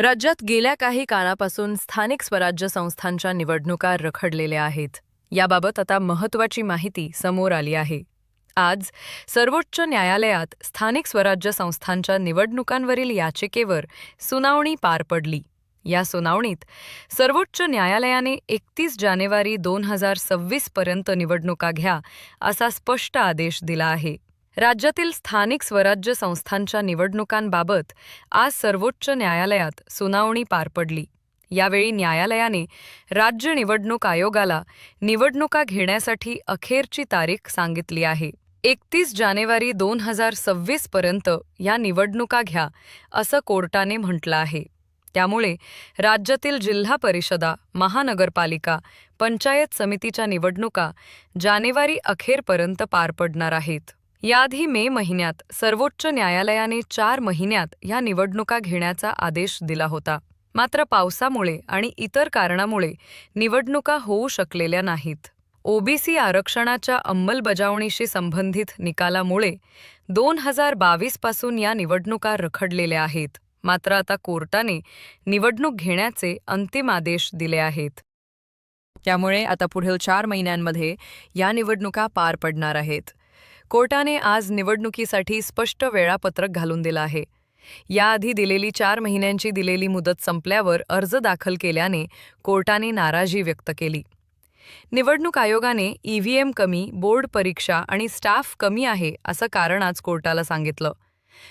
राज्यात गेल्या काही काळापासून स्थानिक स्वराज्य संस्थांच्या निवडणुका रखडलेल्या आहेत. याबाबत आता महत्त्वाची माहिती समोर आली आहे. आज सर्वोच्च न्यायालयात स्थानिक स्वराज्य संस्थांच्या निवडणुकांवरील याचिकेवर सुनावणी पार पडली. या सुनावणीत सर्वोच्च न्यायालयाने एकतीस जानेवारी दोन हजार सव्वीस पर्यंत निवडणुका घ्या असा स्पष्ट आदेश दिला आहे. राज्यातील स्थानिक स्वराज्य संस्थांच्या निवडणुकांबाबत आज सर्वोच्च न्यायालयात सुनावणी पार पडली. यावेळी न्यायालयाने राज्य निवडणूक आयोगाला निवडणुका घेण्यासाठी अखेरची तारीख सांगितली आहे. एकतीस जानेवारी दोन हजार सव्वीस पर्यंत या निवडणुका घ्या असं कोर्टाने म्हटलं आहे. त्यामुळे राज्यातील जिल्हा परिषदा महानगरपालिका पंचायत समितीच्या निवडणुका जानेवारी अखेरपर्यंत पार पडणार आहेत. याआधी मे महिन्यात सर्वोच्च न्यायालयाने चार महिन्यात या निवडणुका घेण्याचा आदेश दिला होता. मात्र पावसामुळे आणि इतर कारणामुळे निवडणुका होऊ शकलेल्या नाहीत. ओबीसी आरक्षणाच्या अंमलबजावणीशी संबंधित निकालामुळे दोन हजार बावीसपासून या निवडणुका रखडलेल्या आहेत. मात्र आता कोर्टाने निवडणूक घेण्याचे अंतिम आदेश दिले आहेत. त्यामुळे आता पुढील चार महिन्यांमध्ये या निवडणुका पार पडणार आहेत. कोर्टाने आज निवडणुकीसाठी स्पष्ट वेळापत्रक घालून दिलं आहे. याआधी दिलेली चार महिन्यांची दिलेली मुदत संपल्यावर अर्ज दाखल केल्याने कोर्टाने नाराजी व्यक्त केली. निवडणूक आयोगाने ईव्हीएम कमी बोर्ड परीक्षा आणि स्टाफ कमी आहे असं कारण आज कोर्टाला सांगितलं.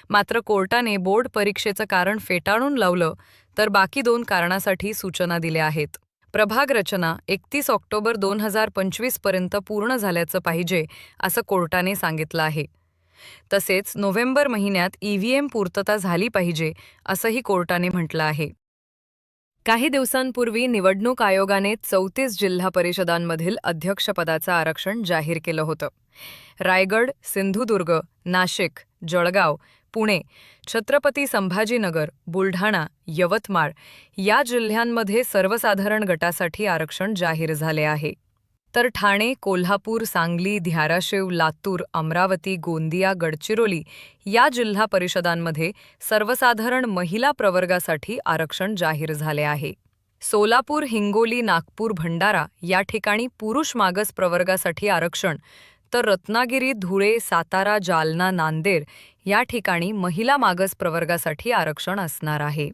मात्र कोर्टाने बोर्ड परीक्षेचं कारण फेटाळून लावलं तर बाकी दोन कारणासाठी सूचना दिल्या आहेत. प्रभाग रचना एकतीस ऑक्टोबर दोन हजार पंचवीसपर्यंत पूर्ण झाल्याचं पाहिजे असं कोर्टाने सांगितलं आहे. तसेच नोव्हेंबर महिन्यात ईव्हीएम पूर्तता झाली पाहिजे असंही कोर्टाने म्हटलं आहे. काही दिवसांपूर्वी निवडणूक आयोगाने चौतीस जिल्हा परिषदांमधील अध्यक्षपदाचं आरक्षण जाहीर केलं होतं. रायगड सिंधुदुर्ग नाशिक जळगाव पुणे छत्रपती संभाजीनगर बुलढाणा यवतमाळ या जिल्ह्यांमध्ये सर्वसाधारण गटासाठी आरक्षण जाहीर झाले आहे. तर ठाणे कोल्हापूर सांगली धाराशिव लातूर अमरावती गोंदिया गडचिरोली या जिल्हा परिषदांमध्ये सर्वसाधारण महिला प्रवर्गासाठी आरक्षण जाहीर झाले आहे. सोलापूर हिंगोली नागपूर भंडारा या ठिकाणी पुरुष मागास प्रवर्गासाठी आरक्षण तर रत्नागिरी धुळे सातारा जालना नांदेड या ठिकाणी महिला मागास प्रवर्गासाठी आरक्षण असणार आहे.